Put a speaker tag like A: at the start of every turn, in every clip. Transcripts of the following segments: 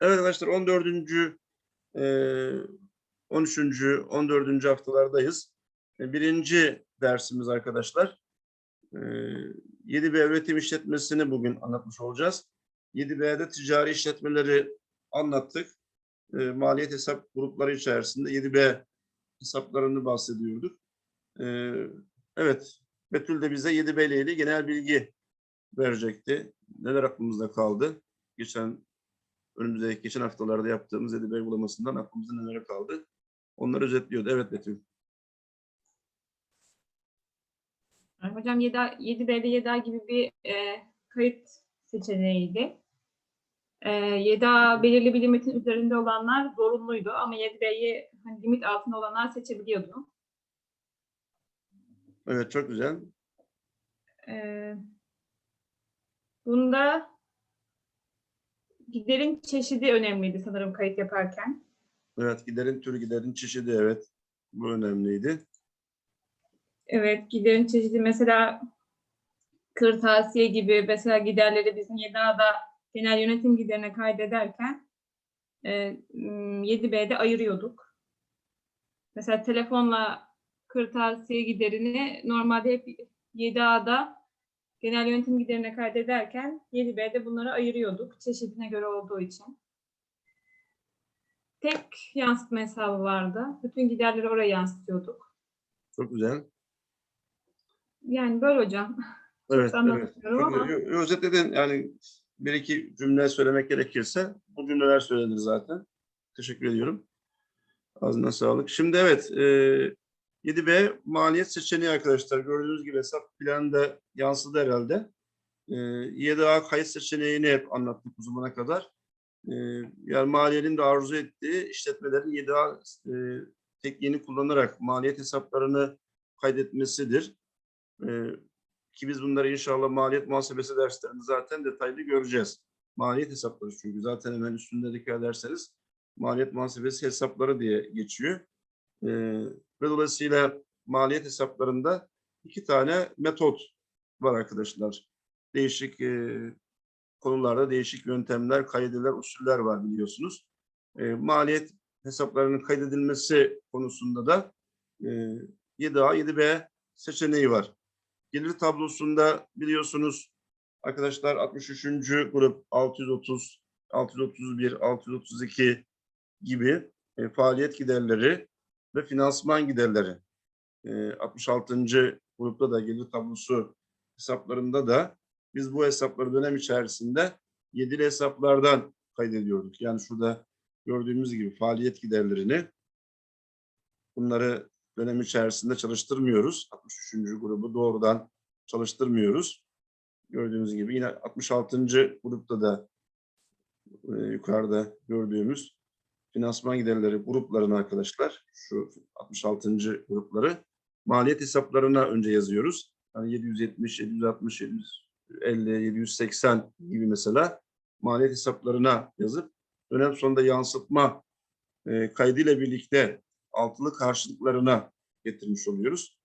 A: Evet arkadaşlar 14. eee 13. 14. haftalardayız. E, Birinci dersimiz arkadaşlar. Eee 7B üretim işletmesini bugün anlatmış olacağız. 7B'de ticari işletmeleri anlattık. Eee, maliyet hesap grupları içerisinde 7B hesaplarını bahsediyorduk. Evet, Betül de bize 7B ile ilgili genel bilgi verecekti. Neler aklımızda kaldı? Geçen önümüzdeki geçen haftalarda yaptığımız 7B uygulamasından aklımızda neler kaldı? Onları özetliyordu. Evet Betül.
B: Hocam 7, 7B'de 7A gibi bir e, kayıt seçeneğiydi. E, 7A belirli bir limitin üzerinde olanlar zorunluydu ama 7B'yi hani limit altında olanlar seçebiliyordu.
A: Evet çok güzel.
B: E, bunda giderin çeşidi önemliydi sanırım kayıt yaparken.
A: Evet giderin türü giderin çeşidi evet. Bu önemliydi.
B: Evet, giderin çeşidi mesela kırtasiye gibi mesela giderleri bizim 7A'da genel yönetim giderine kaydederken e, m, 7B'de ayırıyorduk. Mesela telefonla kırtasiye giderini normalde hep 7A'da genel yönetim giderine kaydederken 7B'de bunları ayırıyorduk çeşidine göre olduğu için. Tek yansıtma hesabı vardı. Bütün giderleri oraya yansıtıyorduk.
A: Çok güzel.
B: Yani böyle hocam.
A: Evet, evet.
B: ama-
A: Özetledin yani bir iki cümle söylemek gerekirse bu cümleler söylenir zaten. Teşekkür ediyorum. Ağzına sağlık. Şimdi evet e, 7B maliyet seçeneği arkadaşlar. Gördüğünüz gibi hesap planında yansıdı herhalde. E, 7A kayıt seçeneğini hep anlattık bu zamana kadar. E, yani maliyenin de arzu ettiği işletmelerin 7A e, tekniğini kullanarak maliyet hesaplarını kaydetmesidir. E, ki biz bunları inşallah maliyet muhasebesi derslerinde zaten detaylı göreceğiz. Maliyet hesapları çünkü zaten hemen üstünde dikkat ederseniz maliyet muhasebesi hesapları diye geçiyor. Ee, ve dolayısıyla maliyet hesaplarında iki tane metot var arkadaşlar. Değişik e, konularda değişik yöntemler, kaydeler, usuller var biliyorsunuz. E, maliyet hesaplarının kaydedilmesi konusunda da e, 7A, 7B seçeneği var. Gelir tablosunda biliyorsunuz arkadaşlar 63. grup 630, 631, 632 gibi e, faaliyet giderleri ve finansman giderleri. E, 66. grupta da gelir tablosu hesaplarında da biz bu hesapları dönem içerisinde yedili hesaplardan kaydediyorduk. Yani şurada gördüğümüz gibi faaliyet giderlerini bunları dönem içerisinde çalıştırmıyoruz. 63. grubu doğrudan çalıştırmıyoruz. Gördüğünüz gibi yine 66. grupta da e, yukarıda gördüğümüz finansman giderleri gruplarını arkadaşlar şu 66. grupları maliyet hesaplarına önce yazıyoruz. Yani 770, 760, 750, 780 gibi mesela maliyet hesaplarına yazıp dönem sonunda yansıtma e, kaydıyla birlikte altılı karşılıklarına getirmiş oluyoruz.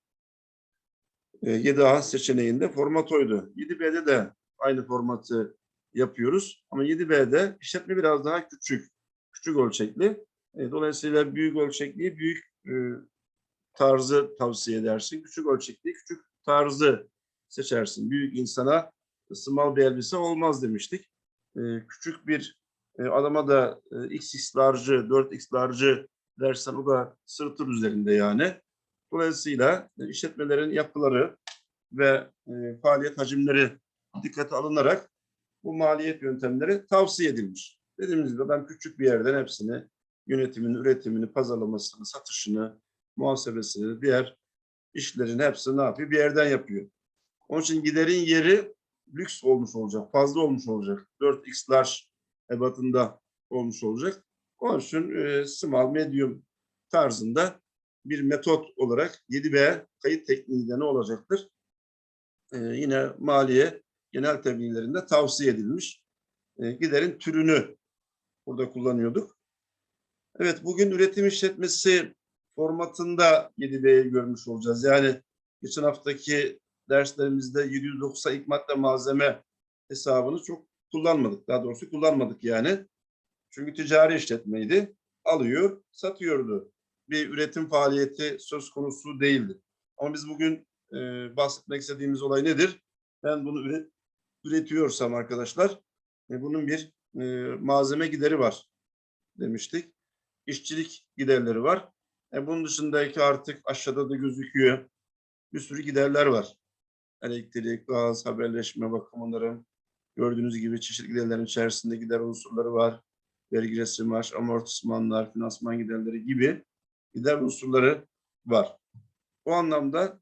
A: E, 7A seçeneğinde format oydu. 7B'de de aynı formatı yapıyoruz. Ama 7B'de işletme biraz daha küçük. Küçük ölçekli. E, dolayısıyla büyük ölçekliği büyük e, tarzı tavsiye edersin. Küçük ölçekli küçük tarzı seçersin. Büyük insana small bir elbise olmaz demiştik. E, küçük bir adama da e, XX large'ı, 4X large'ı dersen o da sırtır üzerinde yani. Dolayısıyla işletmelerin yapıları ve faaliyet hacimleri dikkate alınarak bu maliyet yöntemleri tavsiye edilmiş. Dediğimiz gibi ben küçük bir yerden hepsini yönetimini, üretimini, pazarlamasını, satışını, muhasebesini, diğer işlerin hepsini ne yapıyor? Bir yerden yapıyor. Onun için giderin yeri lüks olmuş olacak, fazla olmuş olacak. 4x large ebatında olmuş olacak. Onun için e, small, medium tarzında bir metot olarak 7B kayıt tekniğinde ne olacaktır? E, yine maliye genel tebliğlerinde tavsiye edilmiş. E, giderin türünü burada kullanıyorduk. Evet bugün üretim işletmesi formatında 7B'yi görmüş olacağız. Yani geçen haftaki derslerimizde 790 ilk madde malzeme hesabını çok kullanmadık. Daha doğrusu kullanmadık yani. Çünkü ticari işletmeydi. Alıyor, satıyordu. Bir üretim faaliyeti söz konusu değildi. Ama biz bugün e, bahsetmek istediğimiz olay nedir? Ben bunu üre- üretiyorsam arkadaşlar, e, bunun bir e, malzeme gideri var demiştik. İşçilik giderleri var. E, bunun dışındaki artık aşağıda da gözüküyor. Bir sürü giderler var. Elektrik, gaz, haberleşme bakımları, gördüğünüz gibi çeşitli giderlerin içerisinde gider unsurları var. Vergi resim maaş, amortismanlar, finansman giderleri gibi gider unsurları var. O anlamda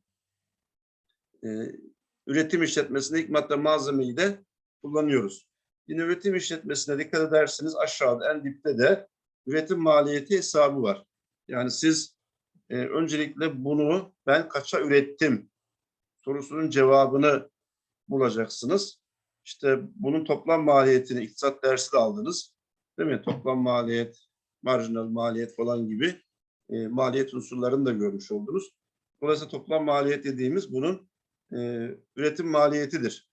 A: e, üretim işletmesinde ilk madde malzemeyi de kullanıyoruz. Yine üretim işletmesine dikkat ederseniz aşağıda en dipte de üretim maliyeti hesabı var. Yani siz e, öncelikle bunu ben kaça ürettim sorusunun cevabını bulacaksınız. İşte bunun toplam maliyetini iktisat dersi de aldınız. Değil mi? Toplam maliyet, marjinal maliyet falan gibi e, maliyet unsurlarını da görmüş oldunuz. Dolayısıyla toplam maliyet dediğimiz bunun e, üretim maliyetidir.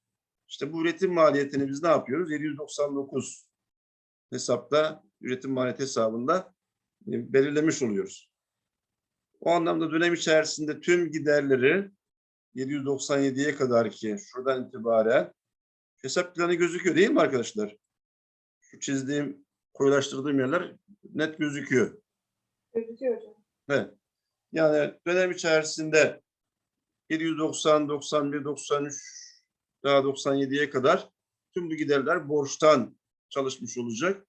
A: İşte bu üretim maliyetini biz ne yapıyoruz? 799 hesapta, üretim maliyeti hesabında e, belirlemiş oluyoruz. O anlamda dönem içerisinde tüm giderleri 797'ye kadar ki şuradan itibaren hesap planı gözüküyor değil mi arkadaşlar? Şu çizdiğim, koyulaştırdığım yerler net gözüküyor.
B: Gözüküyor hocam.
A: Evet. Yani dönem içerisinde 790, 91, 93 daha 97'ye kadar tüm bu giderler borçtan çalışmış olacak.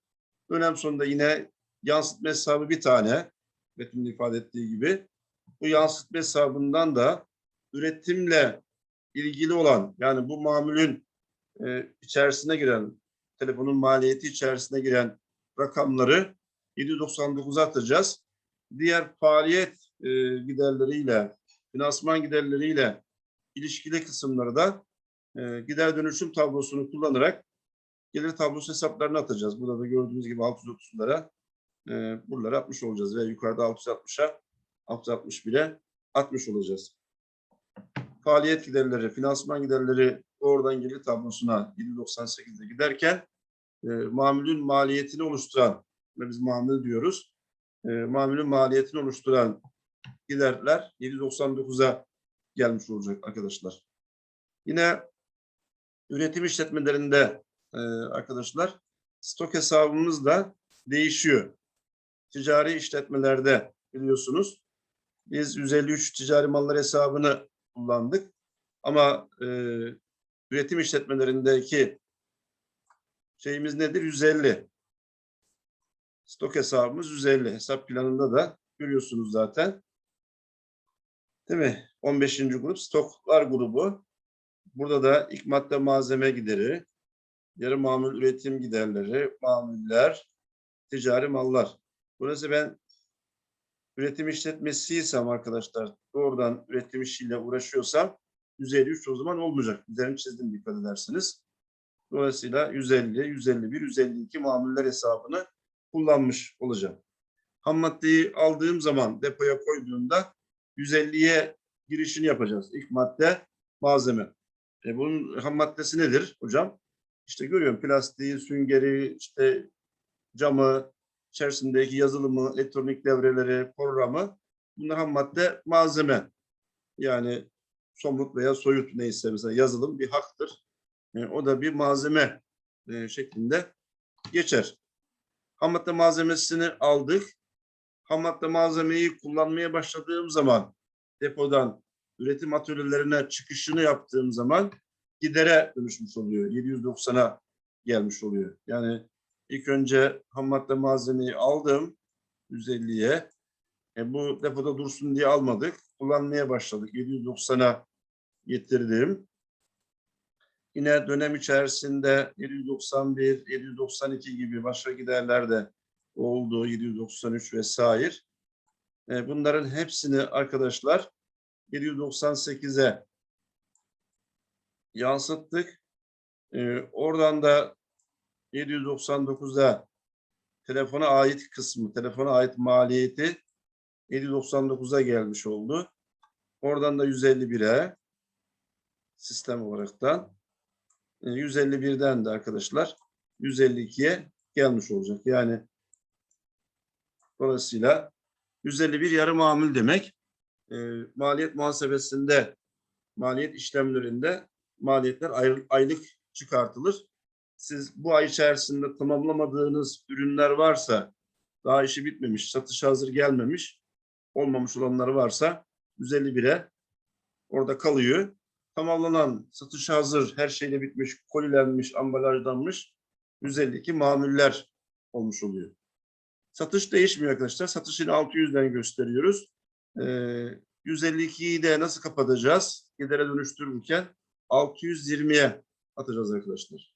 A: Dönem sonunda yine yansıtma hesabı bir tane metinde ifade ettiği gibi. Bu yansıtma hesabından da üretimle ilgili olan yani bu mamulün e, içerisine giren telefonun maliyeti içerisine giren rakamları 799'a atacağız. Diğer faaliyet e, giderleriyle, finansman giderleriyle ilişkili kısımları da e, gider dönüşüm tablosunu kullanarak gelir tablosu hesaplarını atacağız. Burada da gördüğünüz gibi 630'lara e, buraları atmış olacağız ve yukarıda 660'a 661'e atmış olacağız. Faaliyet giderleri, finansman giderleri oradan gelir tablosuna 798'de giderken e, mamulün maliyetini oluşturan ve biz mamul diyoruz. E, mamulün maliyetini oluşturan giderler 799'a gelmiş olacak arkadaşlar. Yine üretim işletmelerinde e, arkadaşlar stok hesabımız da değişiyor. Ticari işletmelerde biliyorsunuz biz 153 ticari mallar hesabını kullandık. Ama e, üretim işletmelerindeki şeyimiz nedir? 150. Stok hesabımız 150. Hesap planında da görüyorsunuz zaten. Değil mi? 15. grup stoklar grubu. Burada da ilk madde malzeme gideri, yarı mamul üretim giderleri, mamuller, ticari mallar. Burası ben üretim işletmesiysem arkadaşlar, doğrudan üretim işiyle uğraşıyorsam 153 o zaman olmayacak. Üzerini çizdim dikkat edersiniz. Dolayısıyla 150, 151, 152 mamuller hesabını kullanmış olacağım. Ham maddeyi aldığım zaman depoya koyduğumda 150'ye girişini yapacağız. İlk madde malzeme. E bunun ham maddesi nedir hocam? İşte görüyorum plastiği, süngeri, işte camı, içerisindeki yazılımı, elektronik devreleri, programı bunlar ham madde malzeme. Yani somut veya soyut neyse mesela yazılım bir haktır. E, o da bir malzeme e, şeklinde geçer. Ham madde malzemesini aldık. Ham madde malzemeyi kullanmaya başladığım zaman depodan üretim atölyelerine çıkışını yaptığım zaman gidere dönüşmüş oluyor. 790'a gelmiş oluyor. Yani ilk önce ham madde malzemeyi aldım 150'ye. E bu depoda dursun diye almadık. Kullanmaya başladık. 790'a getirdim. Yine dönem içerisinde 791, 792 gibi başka giderler de oldu. 793 vesaire. E, bunların hepsini arkadaşlar 798'e yansıttık. E, oradan da 799'a telefona ait kısmı, telefona ait maliyeti 799'a gelmiş oldu. Oradan da 151'e sistem olaraktan e, 151'den de arkadaşlar 152'ye gelmiş olacak. Yani dolayısıyla 151 yarı mamul demek. E, maliyet muhasebesinde, maliyet işlemlerinde maliyetler ayrı- aylık çıkartılır. Siz bu ay içerisinde tamamlamadığınız ürünler varsa, daha işi bitmemiş, satışa hazır gelmemiş, olmamış olanları varsa 151'e orada kalıyor. Tamamlanan, satışa hazır, her şeyle bitmiş, kolilenmiş, ambalajlanmış 152 mamuller olmuş oluyor. Satış değişmiyor arkadaşlar. Satış yine 600'den gösteriyoruz. Ee, 152'yi de nasıl kapatacağız? Gidere dönüştürürken 620'ye atacağız arkadaşlar.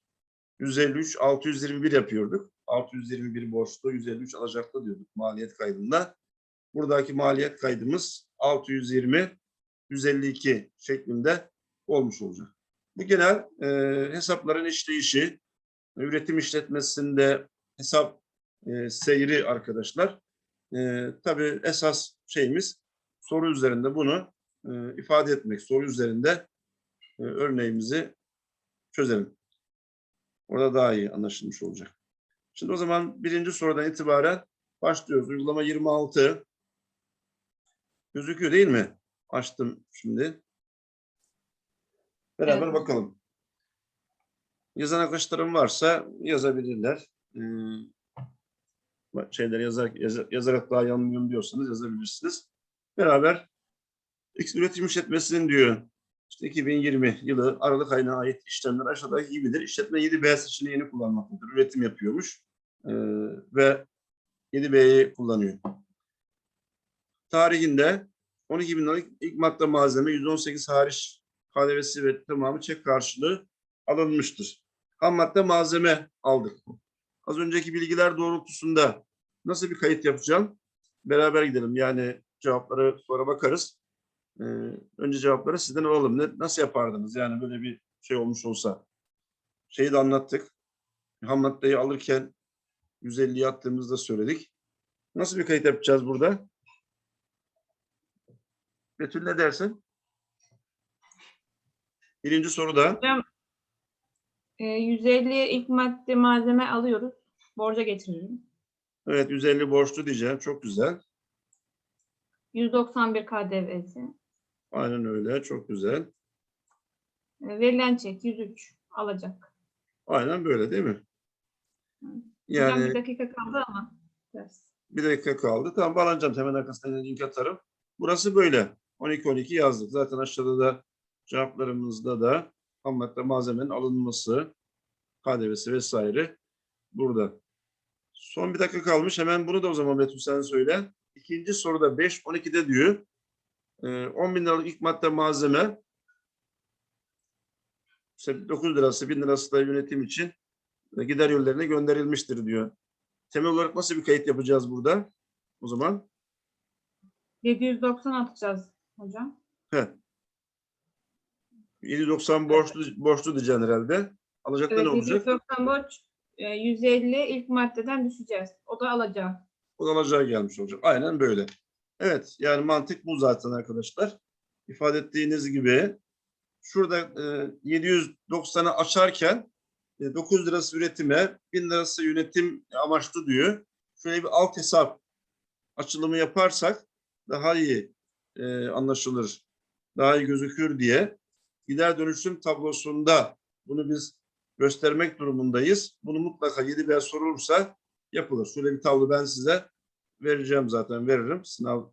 A: 153, 621 yapıyorduk. 621 borçlu, 153 alacaklı diyorduk maliyet kaydında. Buradaki maliyet kaydımız 620, 152 şeklinde olmuş olacak. Bu genel e, hesapların işleyişi, üretim işletmesinde hesap e, seyri arkadaşlar. E, tabii esas şeyimiz soru üzerinde bunu e, ifade etmek. Soru üzerinde e, örneğimizi çözelim. Orada daha iyi anlaşılmış olacak. Şimdi o zaman birinci sorudan itibaren başlıyoruz. Uygulama 26 gözüküyor değil mi? Açtım şimdi. Beraber
B: Evet.
A: bakalım. Yazan arkadaşlarım varsa yazabilirler. Ee, şeyler yazar, yazar- yazarak daha yanılıyorum diyorsanız yazabilirsiniz. Beraber üretim işletmesinin diyor işte 2020 yılı Aralık ayına ait işlemler aşağıdaki gibidir. İşletme 7B seçeneğini kullanmaktadır. Üretim yapıyormuş ee, ve 7B'yi kullanıyor. Tarihinde 12 bin liralık ilk madde malzeme 118 hariç KDV'si ve tamamı çek karşılığı alınmıştır. Ham madde malzeme aldık. Az önceki bilgiler doğrultusunda nasıl bir kayıt yapacağım? Beraber gidelim. Yani cevapları sonra bakarız. Ee, önce cevapları sizden alalım. Ne, nasıl yapardınız? Yani böyle bir şey olmuş olsa. Şeyi de anlattık. Ham maddeyi alırken 150'yi attığımızda söyledik. Nasıl bir kayıt yapacağız burada? Betül ne dersin? Birinci soruda
B: Hocam e, 150 ilk madde malzeme alıyoruz. Borca getiririm.
A: evet 150 borçlu diyeceğim. Çok güzel.
B: 191 KDV'si.
A: Aynen öyle. Çok güzel.
B: E, verilen çek 103 alacak.
A: Aynen böyle değil mi?
B: Hocam
A: Yani
B: bir dakika kaldı ama. ders.
A: bir dakika kaldı. Tamam bağlanacağım. Hemen arkasına link atarım. Burası böyle. 12-12 yazdık. Zaten aşağıda da cevaplarımızda da ham madde malzemenin alınması, KDV'si vesaire burada. Son bir dakika kalmış. Hemen bunu da o zaman Betül sen söyle. İkinci soruda 5-12'de diyor. Ee, 10 bin liralık ilk madde malzeme işte 9 lirası, 1000 lirası da yönetim için e, gider yollarına gönderilmiştir diyor. Temel olarak nasıl bir kayıt yapacağız burada? O zaman
B: 790 atacağız hocam.
A: Heh. 790 borçlu, borçlu diyeceksin herhalde. Alacakta
B: Evet
A: ne olacak?
B: 790 borç e, 150 ilk maddeden düşeceğiz. O da alacak.
A: Alacağı gelmiş olacak. Aynen böyle. Evet yani mantık bu zaten arkadaşlar. İfade ettiğiniz gibi şurada e, 790'ı açarken e, 9 lirası üretime, 1000 lirası yönetim amaçlı diyor. Şöyle bir alt hesap açılımı yaparsak daha iyi e, anlaşılır, daha iyi gözükür diye gider dönüşüm tablosunda bunu biz göstermek durumundayız. Bunu mutlaka 7B sorulursa yapılır. Şöyle bir tablo ben size vereceğim zaten veririm. Sınav